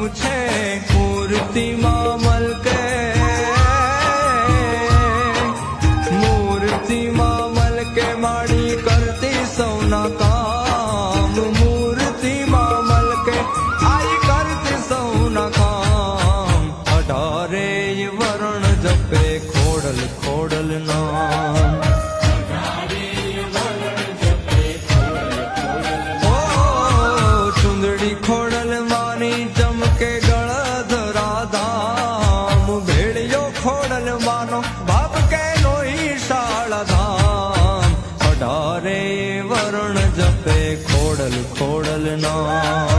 પૂછે મૂર્તિમાં મલકે મૂર્તિમાં મલકે માડી કરતી સૌના કામ મૂર્તિમાં મલકે આઈ કરતી સૌના કામ અઢારે વરણ જપે ખોડલ ખોડલ ના ગળદ રાધામ. ભેળિયો ખોડલ માનો બાપ કે નોઈ શાળધામ. અઢારે વરણ જપે ખોડલ ખોડલ ના